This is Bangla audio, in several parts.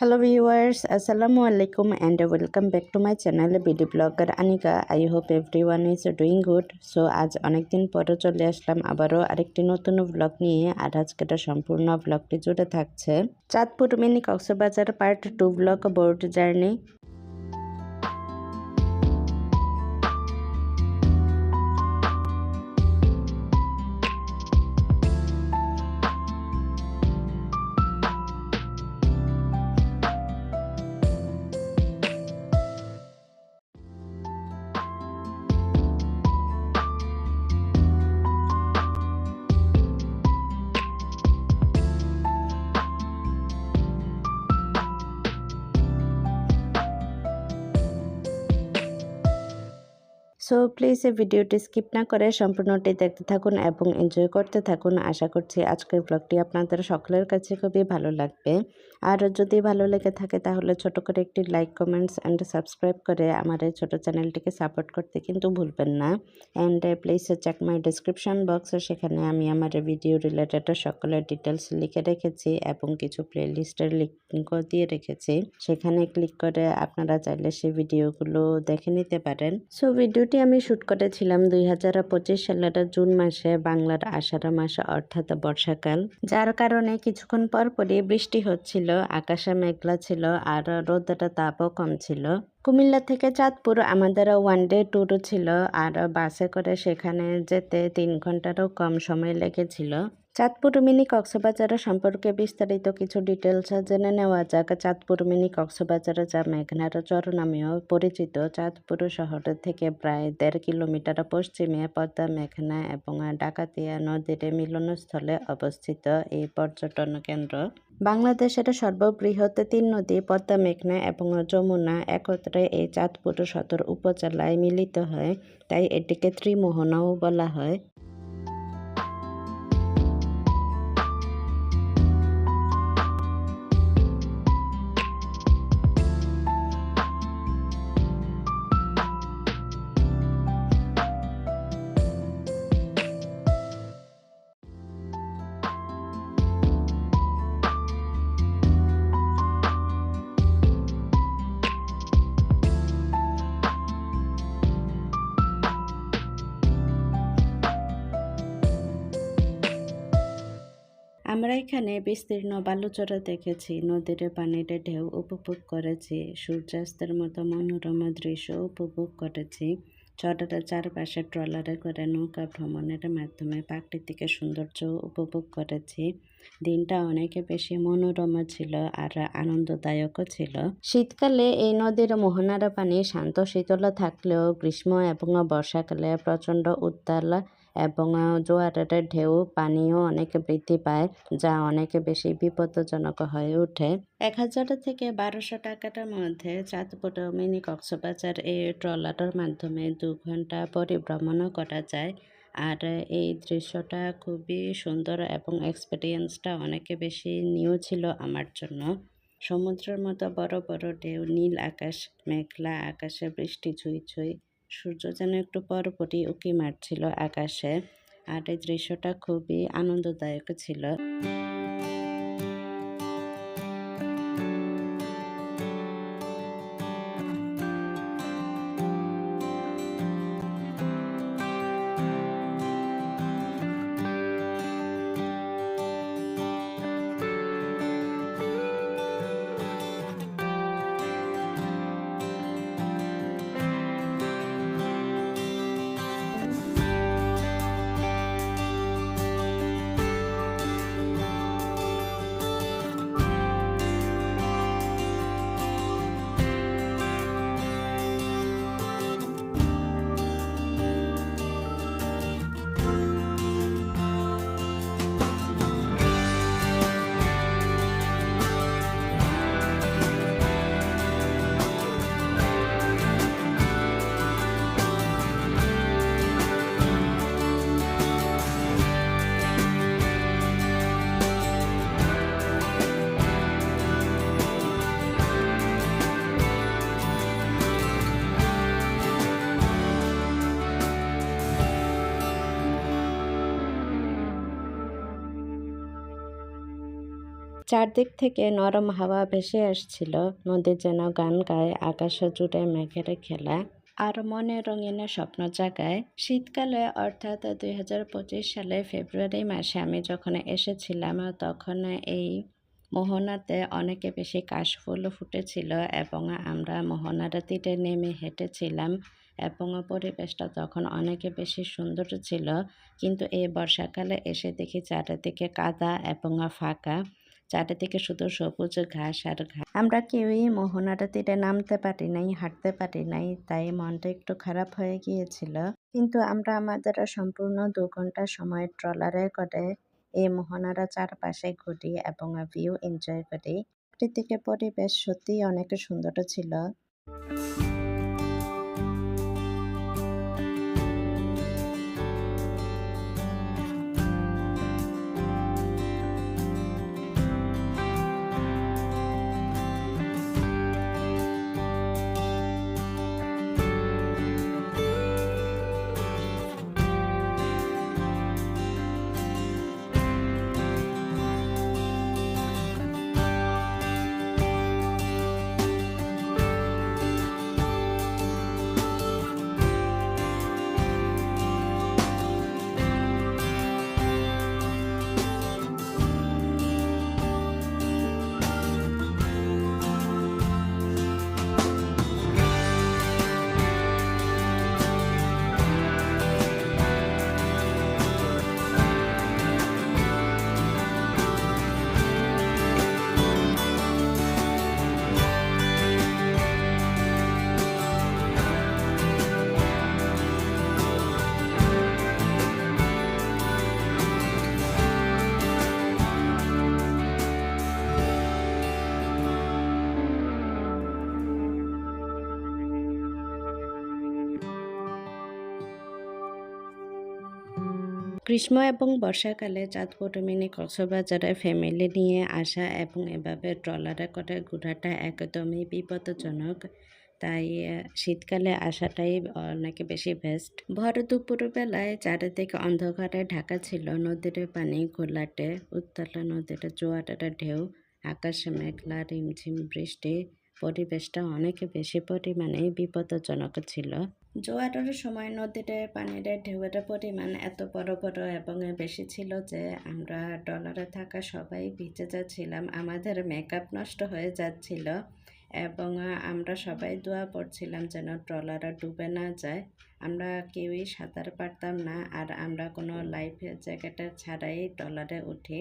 Hello viewers, Assalamu alaikum and welcome back to my channel BD Blogger Anika. I hope everyone is doing good. So আজ অনেকদিন পরে চলে আসলাম আবারও আরেকটি নতুন ব্লগ নিয়ে আর আজকেটা সম্পূর্ণ ব্লগটি জুড়ে থাকছে Chandpur mini Cox's Bazar part two blog board journey so please এই ভিডিওটি স্কিপ না করে সম্পূর্ণটি দেখতে থাকুন এবং এনজয় করতে থাকুন। আশা করছি আজকের ব্লগটি আপনাদের সকলের কাছে খুবই ভালো লাগবে। আর যদি ভালো লেগে থাকে, তাহলে ছোট করে একটি লাইক কমেন্টস অ্যান্ড সাবস্ক্রাইব করে আমার এই ছোটো চ্যানেলটিকে সাপোর্ট করতে কিন্তু ভুলবেন না। And please check my description box সেখানে আমি আমার ভিডিও রিলেটেড সকলের ডিটেলস লিখে রেখেছি এবং কিছু প্লেলিস্টের লিঙ্কও দিয়ে রেখেছি। সেখানে ক্লিক করে আপনারা চাইলে সেই ভিডিওগুলো দেখে নিতে পারেন। সো ভিডিওটি আমি শ্যুট করেছিলাম দুই হাজার পঁচিশ সালের জুন মাসে বাংলার আষাঢ় মাসে, অর্থাৎ বর্ষাকাল। যার কারণে কিছুক্ষণ পর পরই বৃষ্টি হচ্ছিল, আকাশে মেঘলা ছিল আর রোদটা তাপও কম ছিল। কুমিল্লা থেকে চাঁদপুর আমাদের ওয়ান ডে ট্যুর ছিল আর বাসে করে সেখানে যেতে তিন ঘন্টারও কম সময় লেগেছিল। চাঁদপুর মিনি কক্সবাজার সম্পর্কে বিস্তারিত কিছু ডিটেলস জেনে নেওয়া যাক। চাঁদপুর মিনি কক্সবাজার যা মেঘনার চর নামেও পরিচিত, চাঁদপুর শহর থেকে প্রায় দেড় কিলোমিটার পশ্চিমে পদ্মা মেঘনা এবং ডাকাতিয়া নদীর মিলনস্থলে অবস্থিত এই পর্যটন কেন্দ্র। বাংলাদেশের সর্ববৃহৎ তিন নদী পদ্মা মেঘনা এবং যমুনা একত্রে এই চাঁদপুর সদর উপজেলায় মিলিত হয়, তাই এটিকে ত্রিমোহনাও বলা হয়। আমরা এখানে বিস্তীর্ণ বালুচরা দেখেছি। নদীর পানিতে ঢেউ উপভোগ করেছি। সূর্যাস্তের মতো মনোরম দৃশ্য উপভোগ করেছি। চরের চারপাশে ট্রলারে করে নৌকা ভ্রমণের মাধ্যমে প্রাকৃতিক সৌন্দর্য উপভোগ করেছি। দিনটা অনেক বেশি মনোরম ছিল আর আনন্দদায়কও ছিল। শীতকালে এই নদীর মোহনার পানি শান্ত শীতল থাকলেও গ্রীষ্ম এবং বর্ষাকালে প্রচণ্ড উত্তাল এবং জোয়ারের ঢেউ পানিও অনেক বৃদ্ধি পায়, যা অনেক বেশি বিপদজনক হয়ে ওঠে। এক হাজার থেকে বারোশো টাকাটার মধ্যে চাঁদপুর মিনি কক্সবাজার এই ট্রলারের মাধ্যমে দু ঘণ্টা পরিভ্রমণ করা যায়। আর এই দৃশ্যটা খুবই সুন্দর এবং এক্সপিরিয়েন্সটা অনেক বেশি নিউ ছিল আমার জন্য। সমুদ্রের মতো বড় বড় ঢেউ, নীল আকাশ, মেঘলা আকাশে বৃষ্টি ছুঁই ছুঁই সূর্য যেন একটু পরপরই উঁকি মারছিল আকাশে আর এই দৃশ্যটা খুবই আনন্দদায়ক ছিল। চারদিক থেকে নরম হাওয়া ভেসে আসছিল। নদী যেন গান গায় আকাশ জুড়ে মেঘের খেলা। আর মনে রঙিন স্বপ্ন জাগায়। শীতকালে, অর্থাৎ দুই হাজার পঁচিশ সালে ফেব্রুয়ারি মাসে আমি যখন এসেছিলাম, তখন এই মোহনাতে অনেকে বেশি কাশফুল ফুটেছিল এবং আমরা মোহনার তীরে নেমে হেঁটেছিলাম এবং পরিবেশটা তখন অনেকে বেশি সুন্দর ছিল। কিন্তু এই বর্ষাকালে এসে দেখি চারিদিকে কাদা এবং ফাঁকা। চারিদিকে শুধু সবুজ ঘাস আর ঘাস আমরা কেউই মোহনার তীরে নামতে পারি নাই, হাঁটতে পারি নাই, তাই মনটা একটু খারাপ হয়ে গিয়েছিল। কিন্তু আমরা আমাদের সম্পূর্ণ দু ঘণ্টা সময় ট্রলারে করে এই মোহনার চারপাশে ঘুরি এবং ভিউ এনজয় করি। চারিদিকে পরিবেশ সত্যিই অনেক সুন্দর ছিল। গ্রীষ্ম এবং বর্ষাকালে চাঁদপুর মিনি কক্সবাজারে ফ্যামিলি নিয়ে আসা এবং এভাবে ট্রলারে করে ঘোরাটা একদমই বিপদজনক। তাই শীতকালে আসাটাই অনেক বেশি বেস্ট ভর দুপুর বেলায় চারিদিকে অন্ধকারে ঢাকা ছিল, নদীর পানি ঘোলাটে, উত্তালা নদীর জোয়ারের ঢেউ, আকাশে মেঘলা, রিমঝিম বৃষ্টি পরিবেশটা অনেক বেশি পরিমাণে বিপদজনক ছিল। জোয়ারের সময় নদীতে পানির ঢেউয়ের পরিমাণ এত বড় বড় এবং বেশি ছিল যে আমরা ডলারে থাকা সবাই ভিজে যাচ্ছিলাম। আমাদের মেকআপ নষ্ট হয়ে যাচ্ছিল এবং আমরা সবাই দোয়া পড়ছিলাম যেন ট্রলারে ডুবে না যায়। আমরা কেউই সাঁতার পারতাম না আর আমরা কোনো লাইফ জ্যাকেট ছাড়াই ট্রলারে উঠি।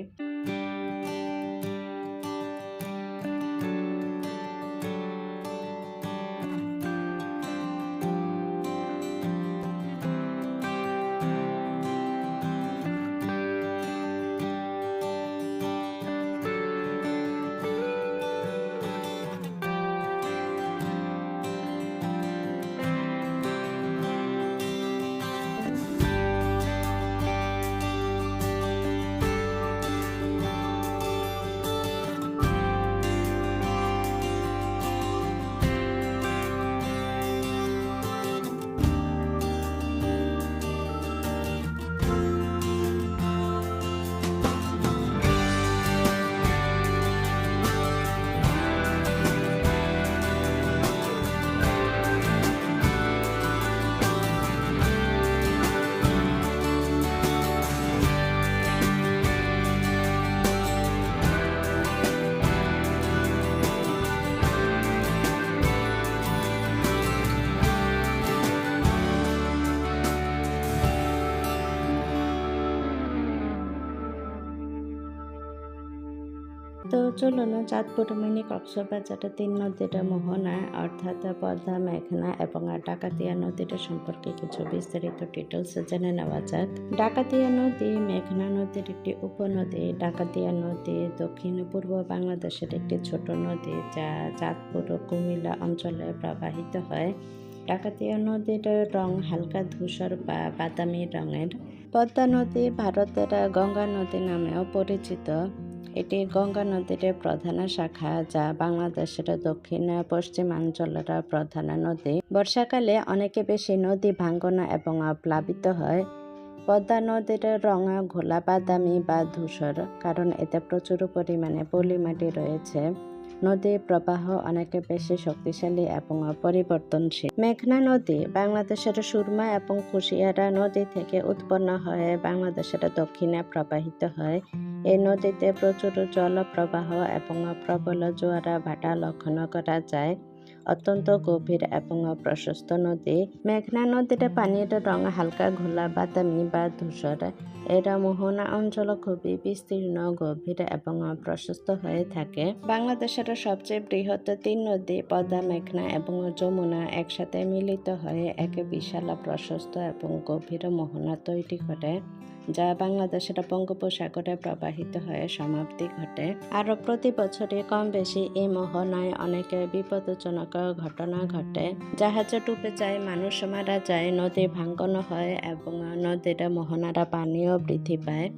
তো চলুন চাঁদপুর মিনি কক্সবাজারের তিন নদীটা মোহনা, অর্থাৎ পদ্মা, মেঘনা এবং ডাকাতিয়া নদীটা সম্পর্কে কিছু বিস্তারিত ডিটেলস জেনে নেওয়া যাক। ডাকাতিয়া নদী, মেঘনা নদীর একটি উপনদী। ডাকাতিয়া নদী দক্ষিণ পূর্ব বাংলাদেশের একটি ছোট নদী যা চাঁদপুর ও কুমিল্লা অঞ্চলে প্রবাহিত হয়। ডাকাতিয়া নদীর রং হালকা ধূসর বা বাদামি রঙের। পদ্মা নদী ভারতের গঙ্গা নদী নামেও পরিচিত। এটি গঙ্গা নদীর প্রধান শাখা, যা বাংলাদেশের দক্ষিণ পশ্চিমাঞ্চলের প্রধান নদী। বর্ষাকালে অনেকে বেশি নদী ভাঙ্গন এবং প্লাবিত হয়। পদ্মা নদীর রং ঘোলা বাদামি বা ধূসর, কারণ এতে প্রচুর পরিমাণে পলিমাটি রয়েছে। নদীর প্রবাহ অনেক বেশি শক্তিশালী এবং অপরিবর্তনশীল। মেঘনা নদী বাংলাদেশের সুরমা এবং কুশিয়ারা নদী থেকে উৎপন্ন হয়ে বাংলাদেশের দক্ষিণে প্রবাহিত হয়। এই নদীতে প্রচুর জলপ্রবাহ এবং প্রবল জোয়ারা ভাটা লক্ষণ করা যায়। অত্যন্ত গভীর এবং প্রশস্ত নদী। মেঘনা নদীর পানির রং হালকা ঘোলা বাদামি বা ধূসর। এরা মোহনা অঞ্চল খুবই বিস্তীর্ণ, গভীর এবং প্রশস্ত হয়ে থাকে। বাংলাদেশের সবচেয়ে বৃহৎ তিন নদী পদ্মা, মেঘনা এবং যমুনা একসাথে মিলিত হয়ে এক বিশাল প্রশস্ত এবং গভীর মোহনা তৈরি করে। যা বাংলাদেশের বঙ্গোপসাগরে প্রবাহিত হয়ে সমাপ্তি ঘটে। আরও প্রতি বছরে কম বেশি এই মোহনায় অনেক বিপদজনক ঘটনা ঘটে। জাহাজে ডুবে যায়, মানুষ মারা যায়, নদী ভাঙ্গন হয় এবং নদীর মোহনারা পানীয় বৃদ্ধি পায়।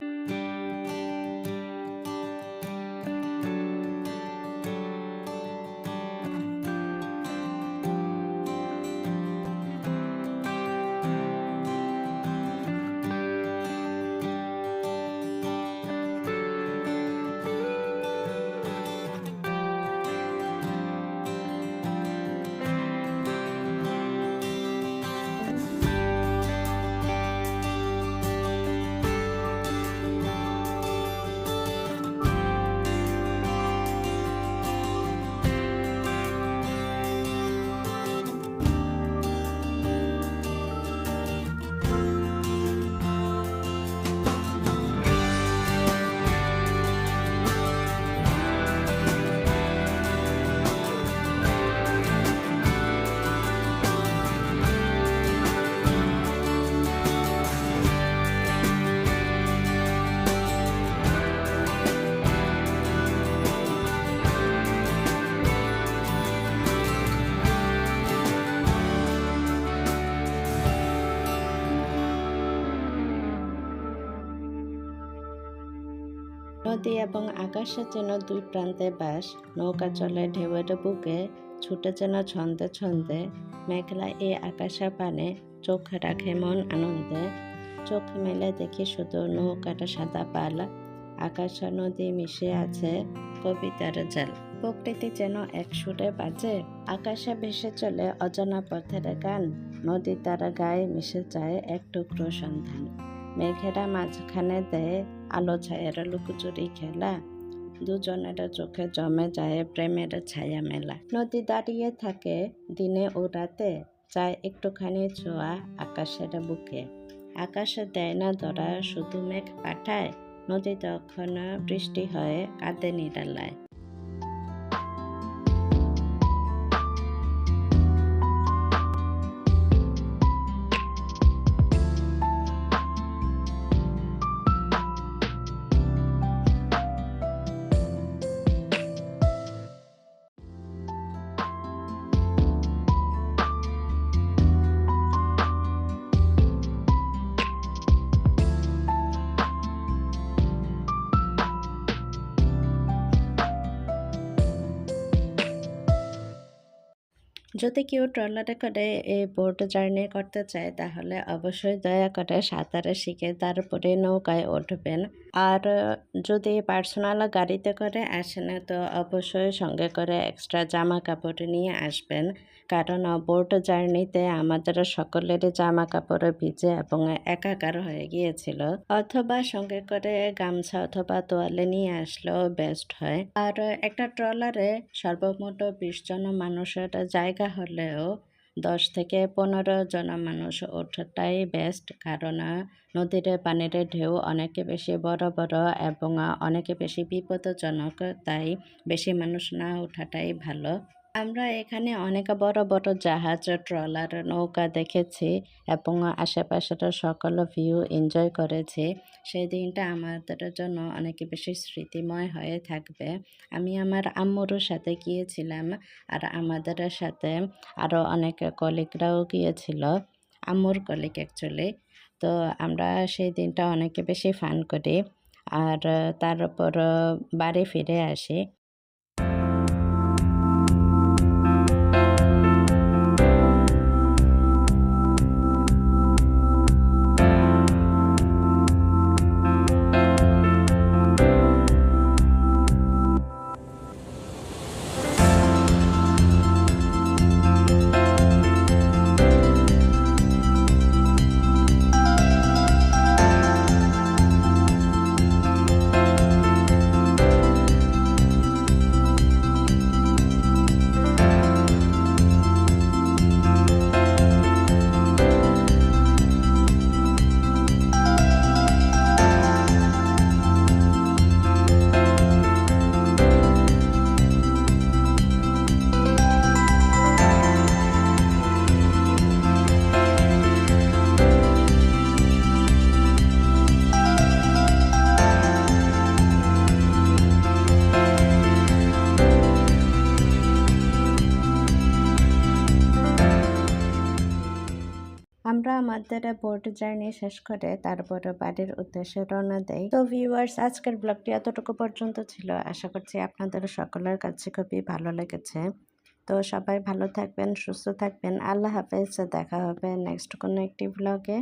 নদী এবং আকাশের যেন দুই প্রান্তে বাস। নৌকা চলে ঢেউয়ের বুকে, ছুটে যেন ছন্দে ছন্দে। মেঘলা এই আকাশে পানে চোখ রাখে মন আনন্দে। চোখ মেলে দেখি শুধু নৌকাটা সাদা পাল। আকাশ নদী মিশে আছে কবিতার জাল। প্রকৃতি যেন এক সুরে বাজে। আকাশে ভেসে চলে অজানা পথের গান। নদী তার গায়ে মিশে যায় এক টুকরো সন্ধান। মেঘেরা মাঝখানে দেয় আলো ছায়ার লুকোচুরি খেলা। দুজনের চোখে জমে যায় প্রেমের ছায়া মেলা। নদী দাঁড়িয়ে থাকে দিনে ও রাতে চায় একটুখানি ছোঁয়া আকাশের বুকে। আকাশে দেয় না ধরা, শুধু মেঘ পাঠায়। নদী তখন বৃষ্টি হয়ে কাঁদে নিরালায় যদি কেউ ট্রলারে করে এই বোট জার্নি করতে চায়, তাহলে অবশ্যই দয়া করে সাঁতারে শিখে তারপরে নৌকায় উঠবেন। আর যদি পার্সোনাল গাড়িতে করে আসেন তো অবশ্যই সঙ্গে করে এক্সট্রা জামা কাপড় নিয়ে আসবেন। কারণ বোট জার্নিতে আমাদের সকলের জামা কাপড় ভিজে এবং একাকার হয়ে গিয়েছিল। অথবা সঙ্গে করে গামছা অথবা তোয়ালে নিয়ে আসলেও বেস্ট হয়। আর একটা ট্রলারে সর্বমোট বিশ জন মানুষের জায়গা হলেও দশ থেকে পনেরো জন মানুষ ওঠাটাই বেস্ট কারণ নদীর পানির ঢেউ অনেক বেশি বড় বড় এবং অনেক বেশি বিপদজনক, তাই বেশি মানুষ না ওঠাটাই ভালো। আমরা এখানে অনেক বড় বড় জাহাজ ট্রলার নৌকা দেখেছি এবং আশেপাশের সকল ভিউ এনজয় করেছি। সেই দিনটা আমাদের জন্য অনেক বেশি স্মৃতিময় হয়ে থাকবে। আমি আমার আম্মুর সাথে গিয়েছিলাম আর আমাদের সাথে আরও অনেক কলিগরাও গিয়েছিল, আম্মুর কলিগ অ্যাকচুয়ালি তো আমরা সেই দিনটা অনেক বেশি ফান করি। আর তারপর বাড়ি ফিরে আসি। আমাদের বোর্ড জার্নি শেষ করে তারপরে বাড়ির উদ্দেশ্যে রওনা দেয়। তো ভিউয়ার্স আজকের ব্লগটি এতটুকু পর্যন্ত ছিল। আশা করছি আপনাদের সকলের কাছে খুবই ভালো লেগেছে। তো সবাই ভালো থাকবেন, সুস্থ থাকবেন। আল্লাহ হাফেজ। দেখা হবে নেক্সট কোনো একটি ব্লগে